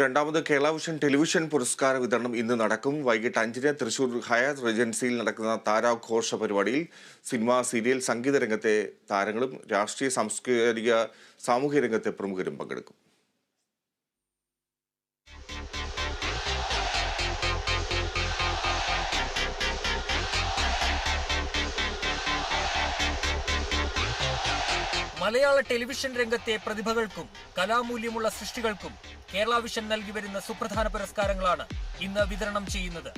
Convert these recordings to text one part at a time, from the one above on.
രണ്ടാമത് കേരളാവിഷൻ ടെലിവിഷൻ പുരസ്കാര വിതരണം ഇന്ന് നടക്കും. വൈകിട്ട് അഞ്ചിന് തൃശൂർ ഹയാത്ത് റെജൻസിയിൽ നടക്കുന്ന താരാഘോഷ പരിപാടിയിൽ സിനിമ സീരിയൽ സംഗീത രംഗത്തെ താരങ്ങളും രാഷ്ട്രീയ സാംസ്കാരിക സാമൂഹ്യ രംഗത്തെ പ്രമുഖരും പങ്കെടുക്കും. മലയാള ടെലിവിഷൻ രംഗത്തെ പ്രതിഭകൾക്കും കലാമൂല്യമുള്ള സൃഷ്ടികൾക്കും കേരള വിഷൻ നൽകി വരുന്ന സുപ്രധാന പുരസ്കാരങ്ങളാണ് ഇന്ന് വിതരണം ചെയ്യുന്നത്.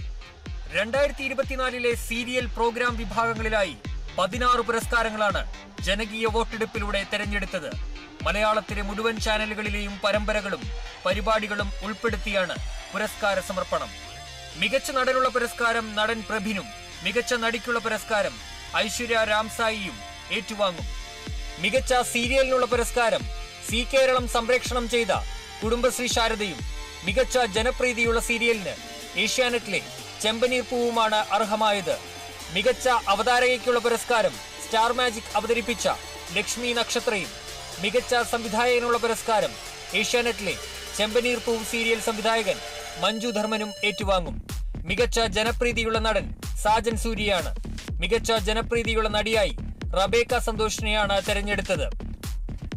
രണ്ടായിരത്തി ഇരുപത്തിനാലിലെ സീരിയൽ പ്രോഗ്രാം വിഭാഗങ്ങളിലായി പതിനാറ് പുരസ്കാരങ്ങളാണ് ജനകീയ വോട്ടെടുപ്പിലൂടെ തെരഞ്ഞെടുത്തത്. മലയാളത്തിലെ മുഴുവൻ ചാനലുകളിലെയും പരമ്പരകളും പരിപാടികളും ഉൾപ്പെടുത്തിയാണ് പുരസ്കാര സമർപ്പണം. മികച്ച നടനുള്ള പുരസ്കാരം നടൻ പ്രഭിനും മികച്ച നടിക്കുള്ള പുരസ്കാരം ഐശ്വര്യ രാംസായിയും ഏറ്റുവാങ്ങും. മികച്ച സീരിയലിനുള്ള പുരസ്കാരം സി കേരളം സംപ്രേക്ഷണം ചെയ്ത കുടുംബശ്രീ ശാരദയും മികച്ച ജനപ്രീതിയുള്ള സീരിയലിന് ഏഷ്യാനെറ്റിലെ ചെമ്പനീർ പൂവുമാണ് അർഹമായത്. മികച്ച അവതാരകയ്ക്കുള്ള പുരസ്കാരം സ്റ്റാർ മാജിക് അവതരിപ്പിച്ച ലക്ഷ്മി നക്ഷത്രയും മികച്ച സംവിധായകനുള്ള പുരസ്കാരം ഏഷ്യാനെറ്റിലെ ചെമ്പനീർ പൂവ് സീരിയൽ സംവിധായകൻ മഞ്ജു ധർമ്മനും ഏറ്റുവാങ്ങും. മികച്ച ജനപ്രീതിയുള്ള നടൻ സാജൻ സൂര്യയാണ്. മികച്ച ജനപ്രീതിയുള്ള നടിയായി റബേക്ക സന്തോഷിനെയാണ് തെരഞ്ഞെടുത്തത്.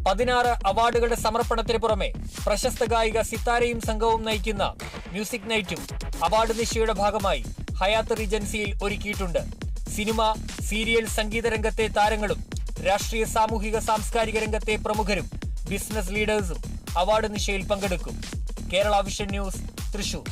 പതിനാറ് അവാർഡുകളുടെ സമർപ്പണത്തിന് പുറമെ പ്രശസ്ത ഗായിക സിത്താരയും സംഘവും നയിക്കുന്ന മ്യൂസിക് നൈറ്റും അവാർഡ് നിശയുടെ ഭാഗമായി ഹയാത്ത് റീജൻസിയിൽ ഒരുക്കിയിട്ടുണ്ട്. സിനിമ സീരിയൽ സംഗീത രംഗത്തെ താരങ്ങളും രാഷ്ട്രീയ സാമൂഹിക സാംസ്കാരിക രംഗത്തെ പ്രമുഖരും ബിസിനസ് ലീഡേഴ്സും അവാർഡ് നിശയിൽ പങ്കെടുക്കും. Kerala vision news Thrissur.